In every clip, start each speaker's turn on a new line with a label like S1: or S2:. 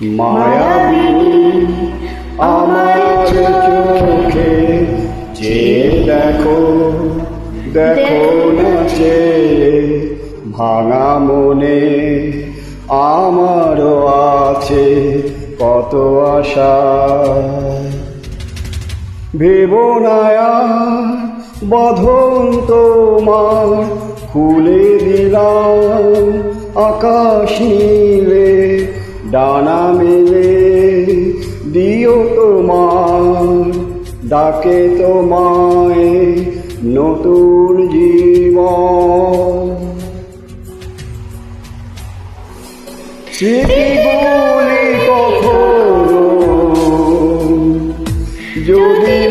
S1: মায়াবিনী, আমার চোখে যে দেখো দেখো নাচে ভাঙা মনে আমারও আছে কত আশা। ভেবনায়া বাঁধন তোমার খুলে দিলাম আকাশ নীলে ডানা মেলে দিও তোমার ডাকে তোমায় নতুন জীবন। যদি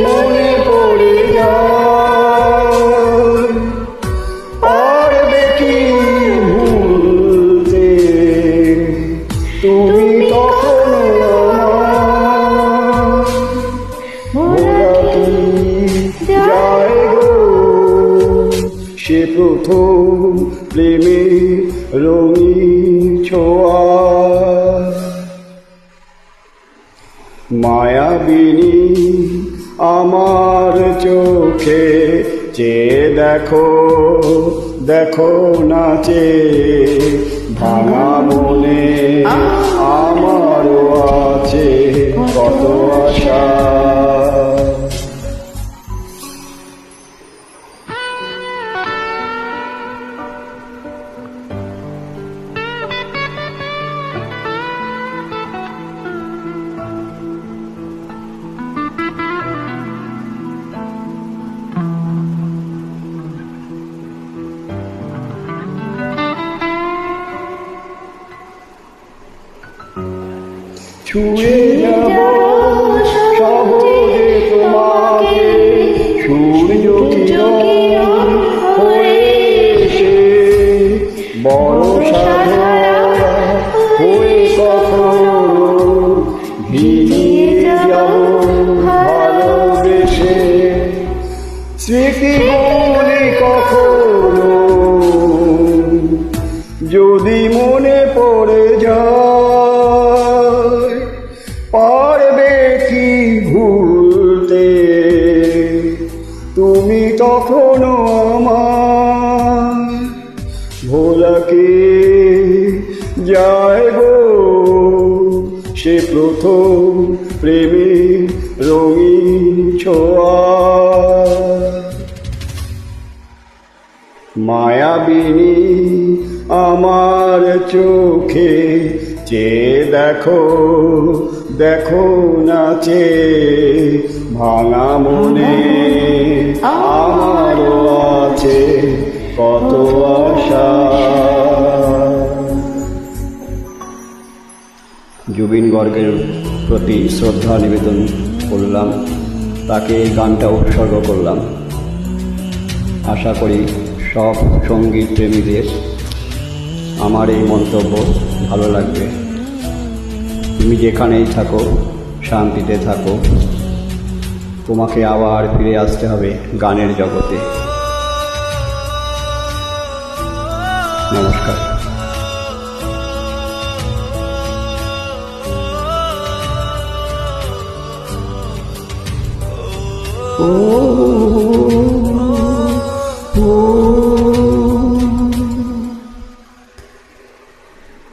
S1: সে প্রথম প্রেমে রঙিন ছোঁয়া মায়াবিনী আমার চোখে চেয়ে দেখো দেখো নাচে ভাঙা মনে আমারও আছে কত আশা। ছুঁয়ে যাব সহজে তোমাকে। সূর্য কিরণ হয়ে এসে বড় সাধনা হয়ে কখনো ভিড়িয়ে যাব ভালোবেসে স্মৃতিগুলি কখনো। যদি মনে পড়ে তুমি তখনও আমার ভোলাকে যায় গো? সে প্রথম প্রেমের রঙিন ছোঁয়া। মায়াবিনী আমার চোখে চেয়ে দেখো দেখো নাচে ভাঙা মনে। আমারও আছে কত আশা। জুবিন গর্গের প্রতি শ্রদ্ধা নিবেদন করলাম, তাকে এই গানটা উৎসর্গ করলাম। আশা করি সব সংগীত প্রেমীদের আমার এই মন্তব্য ভালো লাগবে। তুমি যেখানেই থাকো, শান্তিতে থাকো। তোমাকে আবার ফিরে আসতে হবে গানের জগতে নমস্কার ও